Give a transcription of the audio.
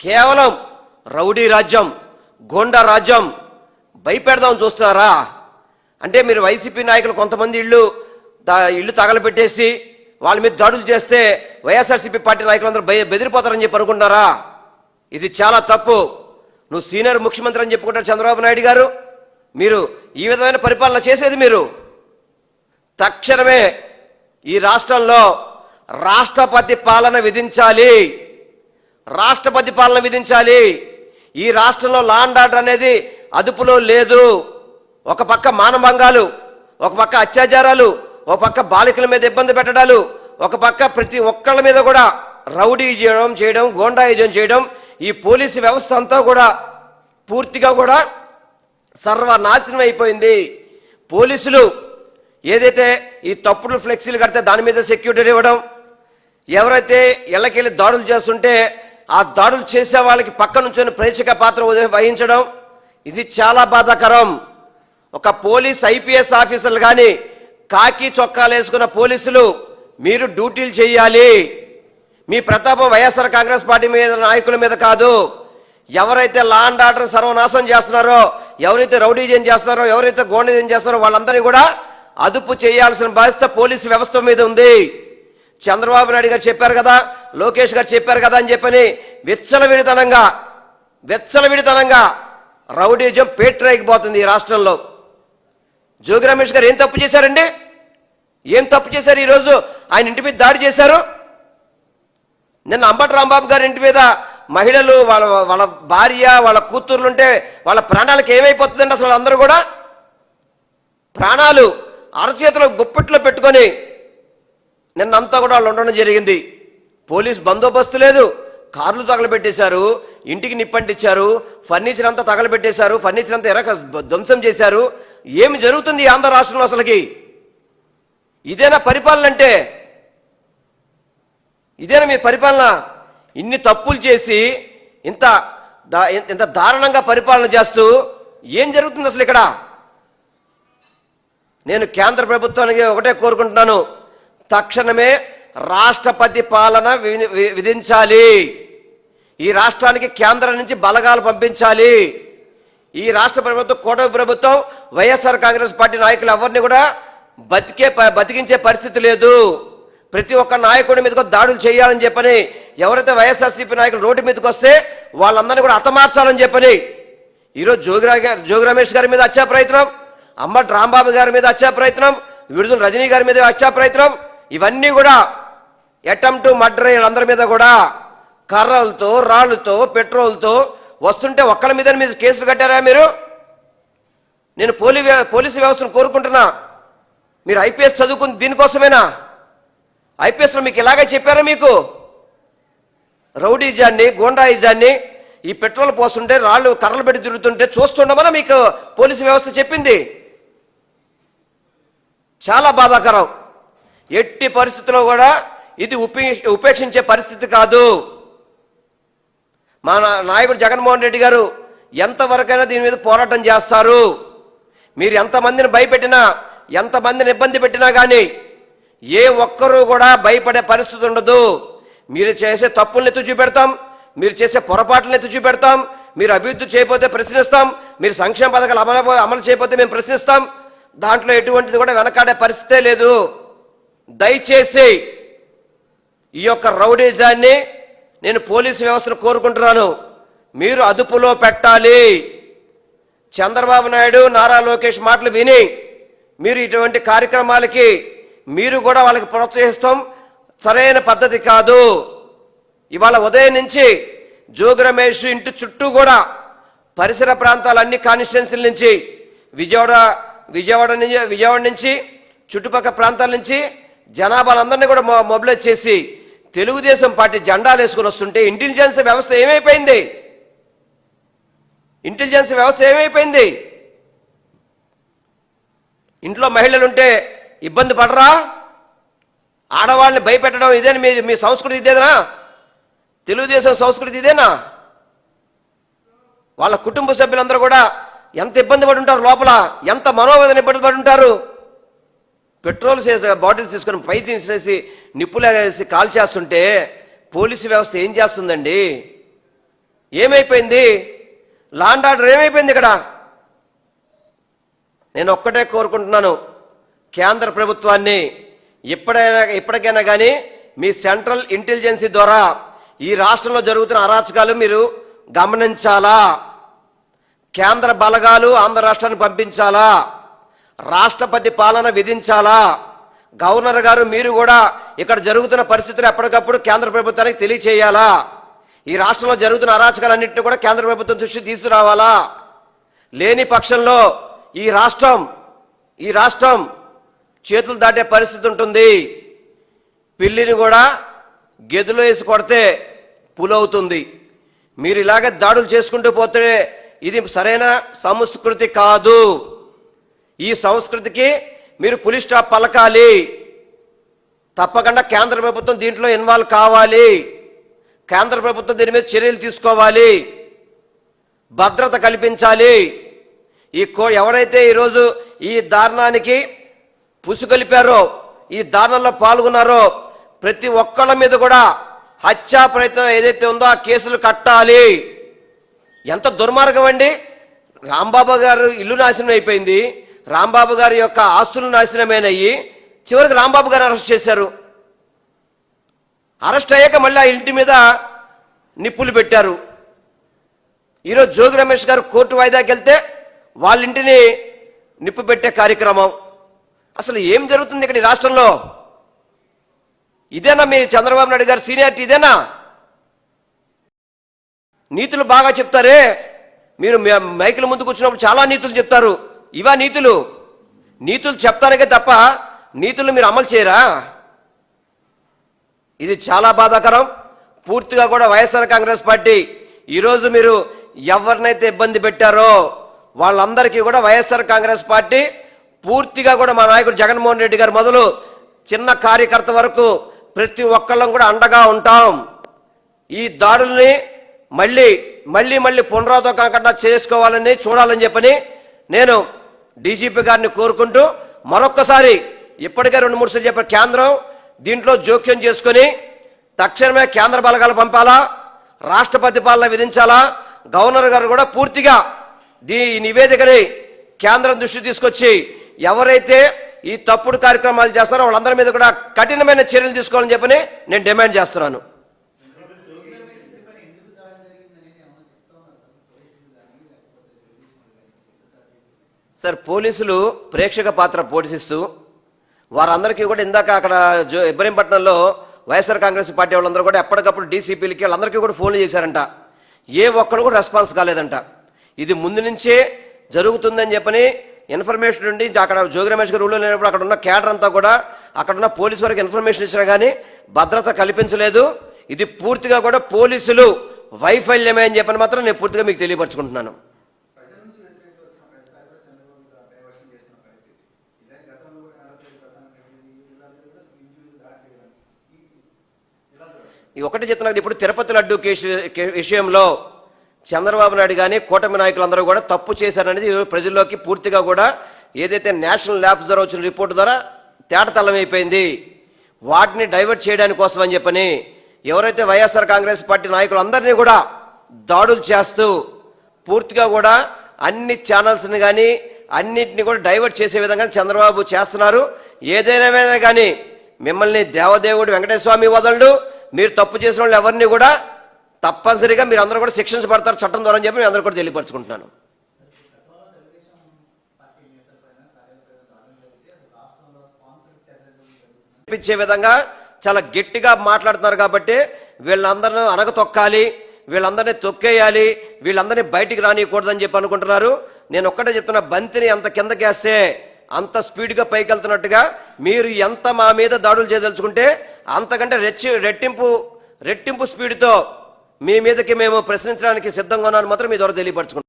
కేవలం రౌడీ రాజ్యం గోండా రాజ్యం భయపెడదాం చూస్తున్నారా? అంటే మీరు వైసీపీ నాయకులు కొంతమంది ఇళ్ళు దా ఇళ్ళు తగలబెట్టేసి వాళ్ళ మీద దాడులు చేస్తే వైఎస్ఆర్సీపీ పార్టీ నాయకులందరూ భయ బెదిరిపోతారని చెప్పి అనుకుంటున్నారా? ఇది చాలా తప్పు. నువ్వు సీనియర్ ముఖ్యమంత్రి అని చెప్పుకుంటారు చంద్రబాబు నాయుడు గారు. మీరు ఈ విధమైన పరిపాలన చేసేది మీరు. తక్షణమే ఈ రాష్ట్రంలో రాష్ట్రపతి పాలన విధించాలి. రాష్ట్రపతి పాలన విధించాలి. ఈ రాష్ట్రంలో లా అండ్ ఆర్డర్ అనేది అదుపులో లేదు. ఒక పక్క మానభంగాలు ఒక పక్క అత్యాచారాలు ఒక పక్క బాలికల మీద ఇబ్బంది పెట్టడాలు ఒక పక్క ప్రతి ఒక్కళ్ళ మీద కూడా రౌడీ చేయడం చేయడం గోండాయుజం చేయడం ఈ పోలీసు వ్యవస్థ అంతా కూడా పూర్తిగా కూడా సర్వనాశనం అయిపోయింది. పోలీసులు ఏదైతే ఈ తప్పుడు ఫ్లెక్సీలు కడితే దాని మీద సెక్యూరిటీ ఇవ్వడం ఎవరైతే ఇళ్ళకెళ్ళి దాడులు చేస్తుంటే ఆ దాడులు చేసే వాళ్ళకి పక్క నుంచొని ప్రేక్షక పాత్ర వహించడం ఇది చాలా బాధాకరం. ఒక పోలీస్ ఐపీఎస్ ఆఫీసర్లు కానీ కాకి చొక్కాలు వేసుకున్న పోలీసులు మీరు డ్యూటీలు చేయాలి. మీ ప్రతాపం వైఎస్ఆర్ కాంగ్రెస్ పార్టీ మీద నాయకుల మీద కాదు. ఎవరైతే లా అండ్ ఆర్డర్ సర్వనాశనం చేస్తున్నారో ఎవరైతే రౌడీజం చేస్తున్నారో ఎవరైతే గోండీజం చేస్తున్నారో వాళ్ళందరినీ కూడా అదుపు చేయాల్సిన బాధ్యత పోలీసు వ్యవస్థ మీద ఉంది. చంద్రబాబు నాయుడు గారు చెప్పారు కదా లోకేష్ గారు చెప్పారు కదా అని చెప్పని విచ్చలవిడితనంగా విచ్చలవిడితనంగా రౌడీజం పేట్రైకిపోతుంది ఈ రాష్ట్రంలో. జోగి రమేష్ గారు ఏం తప్పు చేశారండి? ఏం తప్పు చేశారు ఈరోజు ఆయన ఇంటి మీద దాడి చేశారు? నిన్న అంబటి రాంబాబు గారి ఇంటి మీద మహిళలు వాళ్ళ వాళ్ళ భార్య వాళ్ళ కూతుర్లు ఉంటే వాళ్ళ ప్రాణాలకు ఏమైపోతుందండి అసలు అందరూ కూడా? ప్రాణాలు అరచేతిలో గుప్పట్లో పెట్టుకొని నిన్నంతా కూడా వాళ్ళు ఉండడం జరిగింది. పోలీస్ బందోబస్తు లేదు. కార్లు తగలబెట్టేశారు ఇంటికి నిప్పంటిచ్చారు ఫర్నిచర్ అంతా తగలబెట్టేశారు ఫర్నిచర్ అంతా ఎరక ధ్వంసం చేశారు. ఏమి జరుగుతుంది ఈ ఆంధ్ర రాష్ట్రంలో అసలుకి? ఇదేనా పరిపాలన అంటే? ఇదేనా మీ పరిపాలన? ఇన్ని తప్పులు చేసి ఇంత ఇంత దారుణంగా పరిపాలన చేస్తూ ఏం జరుగుతుంది అసలు ఇక్కడ? నేను కేంద్ర ప్రభుత్వానికి ఒకటే కోరుకుంటున్నాను. తక్షణమే రాష్ట్రపతి పాలన వి- విధించాలి. ఈ రాష్ట్రానికి కేంద్రం నుంచి బలగాలు పంపించాలి. ఈ రాష్ట్ర ప్రభుత్వం కూటమి ప్రభుత్వం వైఎస్ఆర్ కాంగ్రెస్ పార్టీ నాయకులు ఎవరిని కూడా బతికే ప- బతికించే పరిస్థితి లేదు. ప్రతి ఒక్క నాయకుడి మీదకు దాడులు చేయాలని చెప్పని ఎవరైతే వైఎస్ఆర్సీపీ నాయకులు రోడ్డు మీదకి వస్తే వాళ్ళందరినీ కూడా హతమార్చాలని చెప్పని ఈరోజు జోగిరా జోగి రమేష్ గారి మీద వచ్చే ప్రయత్నం అమ్మ రాంబాబు గారి మీద వచ్చే ప్రయత్నం విడుదల రజనీ గారి మీద వచ్చే ప్రయత్నం ఇవన్నీ కూడా అటెంప్ట్ మర్డర్ అందరి మీద కూడా కర్రలతో రాళ్ళతో పెట్రోల్తో వస్తుంటే ఒక్కళ్ళ మీద మీద కేసులు కట్టారా మీరు? నేను పోలీ పోలీసు వ్యవస్థను కోరుకుంటున్నా. మీరు ఐపీఎస్ చదువుకుంది దీనికోసమేనా? ఐపీఎస్లో మీకు ఇలాగే చెప్పారా మీకు? రౌడీజాన్ని గోండాయిజాన్ని ఈ పెట్రోల్ పోస్తుంటే రాళ్ళు కర్రలు పెట్టి తిరుగుతుంటే చూస్తుండమని మీకు పోలీసు వ్యవస్థ చెప్పింది? చాలా బాధాకరం. ఎట్టి పరిస్థితుల్లో కూడా ఇది ఉపే ఉపేక్షించే పరిస్థితి కాదు. మా నాయకుడు జగన్మోహన్ రెడ్డి గారు ఎంతవరకైనా దీని మీద పోరాటం చేస్తారు. మీరు ఎంతమందిని భయపెట్టినా ఎంతమందిని ఇబ్బంది పెట్టినా కానీ ఏ ఒక్కరూ కూడా భయపడే పరిస్థితి ఉండదు. మీరు చేసే తప్పుల్ని ఎత్తు చూపెడతాం మీరు చేసే పొరపాట్లను ఎత్తు చూపెడతాం మీరు అభివృద్ధి చేయకపోతే ప్రశ్నిస్తాం మీరు సంక్షేమ పథకాలు అమలు అమలు చేయకపోతే మేము ప్రశ్నిస్తాం. దాంట్లో ఎటువంటిది కూడా వెనకాడే పరిస్థితే లేదు. దయచేసి ఈ యొక్క రౌడీజాన్ని నేను పోలీసు వ్యవస్థను కోరుకుంటున్నాను. మీరు అదుపులో పెట్టాలి. చంద్రబాబు నాయుడు నారా లోకేష్ మాటలు విని మీరు ఇటువంటి కార్యక్రమాలకి మీరు కూడా వాళ్ళకి ప్రోత్సహిస్తాం. సరైన పద్ధతి కాదు. ఇవాళ ఉదయం నుంచి జోగి రమేష్ ఇంటి చుట్టూ కూడా పరిసర ప్రాంతాలన్నీ కాన్స్టిట్యున్సీల నుంచి విజయవాడ విజయవాడ నుంచి విజయవాడ నుంచి చుట్టుపక్కల ప్రాంతాల నుంచి జనాభాలందరినీ కూడా మొ- మొబిలైజ్ చేసి తెలుగుదేశం పార్టీ జెండాలు వేసుకుని వస్తుంటే ఇంటెలిజెన్స్ వ్యవస్థ ఏమైపోయింది? ఇంటెలిజెన్స్ వ్యవస్థ ఏమైపోయింది? ఇంట్లో మహిళలు ఉంటే ఇబ్బంది పడరా? ఆడవాళ్ళని భయపెట్టడం ఇదేనా మీ మీ సంస్కృతి ఇదేనా? తెలుగుదేశం సంస్కృతి ఇదేనా? వాళ్ళ కుటుంబ సభ్యులందరూ కూడా ఎంత ఇబ్బంది పడి ఉంటారు లోపల? ఎంత మనోవేదన ఇబ్బంది పడి ఉంటారు పెట్రోల్ చేసి బాటిల్స్ తీసుకొని పై తీసేసి నిప్పులేసి కాల్ చేస్తుంటే పోలీసు వ్యవస్థ ఏం చేస్తుందండి? ఏమైపోయింది? లాండ్ ఆర్డర్ ఏమైపోయింది ఇక్కడ? నేను ఒక్కటే కోరుకుంటున్నాను కేంద్ర ప్రభుత్వాన్ని ఇప్పుడైనా ఇప్పటికైనా కానీ మీ సెంట్రల్ ఇంటెలిజెన్సీ ద్వారా ఈ రాష్ట్రంలో జరుగుతున్న అరాచకాలు మీరు గమనించాలా? కేంద్ర బలగాలు ఆంధ్ర రాష్ట్రాన్ని పంపించాలా? రాష్ట్రపతి పాలన విధించాలా? గవర్నర్ గారు మీరు కూడా ఇక్కడ జరుగుతున్న పరిస్థితులు ఎప్పటికప్పుడు కేంద్ర ప్రభుత్వానికి తెలియచేయాలా? ఈ రాష్ట్రంలో జరుగుతున్న అరాచకాలన్నింటినీ కూడా కేంద్ర ప్రభుత్వం దృష్టి తీసుకురావాలా? లేని పక్షంలో ఈ రాష్ట్రం ఈ రాష్ట్రం చేతులు దాటే పరిస్థితి ఉంటుంది. పిల్లిని కూడా గెదులు వేసి కొడితే పులవుతుంది. మీరు ఇలాగే దాడులు చేసుకుంటూ పోతే ఇది సరైన సంస్కృతి కాదు. ఈ సంస్కృతికి మీరు పులి స్టాప్ పలకాలి. తప్పకుండా కేంద్ర ప్రభుత్వం దీంట్లో ఇన్వాల్వ్ కావాలి. కేంద్ర ప్రభుత్వం దీని మీద చర్యలు తీసుకోవాలి. భద్రత కల్పించాలి. ఈ కో ఎవరైతే ఈరోజు ఈ దారుణానికి పుసుకొలిపారో ఈ దారుణంలో పాల్గొన్నారో ప్రతి ఒక్కళ్ళ మీద కూడా హత్యా ప్రయత్నం ఏదైతే ఉందో ఆ కేసులు కట్టాలి. ఎంత దుర్మార్గం అండి. రాంబాబు గారు ఇల్లు నాశనం అయిపోయింది. రాంబాబు గారి యొక్క ఆస్తులు నాశనమేనయ్యి చివరికి రాంబాబు గారు అరెస్ట్ చేశారు. అరెస్ట్ అయ్యాక మళ్ళీ ఆ ఇంటి మీద నిప్పులు పెట్టారు. ఈరోజు జోగి రమేష్ గారు కోర్టు వాయిదాకి వెళ్తే వాళ్ళ ఇంటిని నిప్పు పెట్టే కార్యక్రమం. అసలు ఏం జరుగుతుంది ఇక్కడ ఈ రాష్ట్రంలో? ఇదేనా మీ చంద్రబాబు నాయుడు గారు సీనియారిటీ ఇదేనా? నీతులు బాగా చెప్తారే. మీరు మైకుల ముందు కూర్చున్నప్పుడు చాలా నీతులు చెప్తారు. ఇవా నీతులు? నీతులు చెప్తానికే తప్ప నీతులు మీరు అమలు చేయరా? ఇది చాలా బాధాకరం. పూర్తిగా కూడా వైఎస్ఆర్ కాంగ్రెస్ పార్టీ ఈరోజు మీరు ఎవరినైతే ఇబ్బంది పెట్టారో వాళ్ళందరికీ కూడా వైఎస్ఆర్ కాంగ్రెస్ పార్టీ పూర్తిగా కూడా మా నాయకుడు జగన్మోహన్ రెడ్డి గారు మొదలు చిన్న కార్యకర్త వరకు ప్రతి ఒక్కళ్ళం కూడా అండగా ఉంటాం. ఈ దాడుల్ని మళ్ళీ మళ్ళీ మళ్ళీ పునరావృతం కాకుండా చేసుకోవాలని చూడాలని చెప్పని నేను డీజీపీ గారిని కోరుకుంటూ మరొక్కసారి ఇప్పటికే రెండు మూడు సార్లు చెప్పిన కేంద్రం దీంట్లో జోక్యం చేసుకొని తక్షణమే కేంద్ర బలగాలు పంపాలా? రాష్ట్రపతి పాలన విధించాలా? గవర్నర్ గారు కూడా పూర్తిగా దీ నివేదికని కేంద్రం దృష్టి తీసుకొచ్చి ఎవరైతే ఈ తప్పుడు కార్యక్రమాలు చేస్తారో వాళ్ళందరి మీద కూడా కఠినమైన చర్యలు తీసుకోవాలని చెప్పని నేను డిమాండ్ చేస్తున్నాను. సార్ పోలీసులు ప్రేక్షక పాత్ర పోషిస్తూ వారందరికీ కూడా ఇందాక అక్కడ జో ఇబ్రహీంపట్నంలో వైఎస్ఆర్ కాంగ్రెస్ పార్టీ వాళ్ళందరూ కూడా ఎప్పటికప్పుడు డీసీపీలకి వాళ్ళందరికీ కూడా ఫోన్లు చేశారంట. ఏ ఒక్కరు కూడా రెస్పాన్స్ కాలేదంట. ఇది ముందు నుంచే జరుగుతుందని చెప్పని ఇన్ఫర్మేషన్ నుండి అక్కడ జోగి రమేష్ గారు ఊళ్ళో లేనప్పుడు అక్కడ ఉన్న క్యాడర్ అంతా కూడా అక్కడ ఉన్న పోలీసు వారికి ఇన్ఫర్మేషన్ ఇచ్చినా కానీ భద్రత కల్పించలేదు. ఇది పూర్తిగా కూడా పోలీసులు వైఫల్యమే అని చెప్పని మాత్రం నేను పూర్తిగా మీకు తెలియపరచుకుంటున్నాను ప్రజల నుంచి వ్యతిరేకత వచ్చిన ప్రతిసారి కూడా చంద్రబాబు గారు డైవర్షన్ చేసిన పరిస్థితి ఇదే గతంలో కూడా నలభై ప్రసాదం ఇలా జరుగుతుంది ఇంజులు దాటి ఇలా చూడాలి ఈ ఒకటి చెప్తున్నది ఇప్పుడు తిరుపతి లడ్డు కేసు కే- విషయంలో చంద్రబాబు నాయుడు కానీ కూటమి నాయకులందరూ కూడా తప్పు చేశారనేది ప్రజల్లోకి పూర్తిగా కూడా ఏదైతే నేషనల్ ల్యాబ్స్ ద్వారా వచ్చిన రిపోర్ట్ ద్వారా తేటతల్లమైపోయింది. వాటిని డైవర్ట్ చేయడానికి కోసం అని చెప్పని ఎవరైతే వైఎస్ఆర్ కాంగ్రెస్ పార్టీ నాయకులందరినీ కూడా దాడులు చేస్తూ పూర్తిగా కూడా అన్ని ఛానల్స్ని కానీ అన్నిటిని కూడా డైవర్ట్ చేసే విధంగా చంద్రబాబు చేస్తున్నారు. ఏదైనా కానీ మిమ్మల్ని దేవదేవుడు వెంకటేశ్వామి వదలడు. మీరు తప్పు చేసిన వాళ్ళు ఎవరిని కూడా తప్పనిసరిగా మీరు అందరూ కూడా శిక్షించబడతారు పడతారు చట్టం ద్వారా అని చెప్పి నేను అందరూ కూడా తెలియపరచుకుంటున్నాను. ఇచ్చే విధంగా చాలా గట్టిగా మాట్లాడుతున్నారు కాబట్టి వీళ్ళందరూ అనగతొక్కాలి వీళ్ళందరినీ తొక్కేయాలి వీళ్ళందరినీ బయటికి రానియకూడదని చెప్పి అనుకుంటున్నారు. నేను ఒక్కటే చెప్తున్నా బంతిని ఎంత కిందకేస్తే అంత స్పీడ్గా పైకి వెళ్తున్నట్టుగా మీరు ఎంత మా మీద దాడులు చేయదలుచుకుంటే అంతకంటే రెచ్చి రెట్టింపు రెట్టింపు స్పీడ్తో మీ మీదకి మేము ప్రశ్నించడానికి సిద్ధంగా ఉన్నాను మాత్రం మీ ద్వారా తెలియపరచుకుంటాం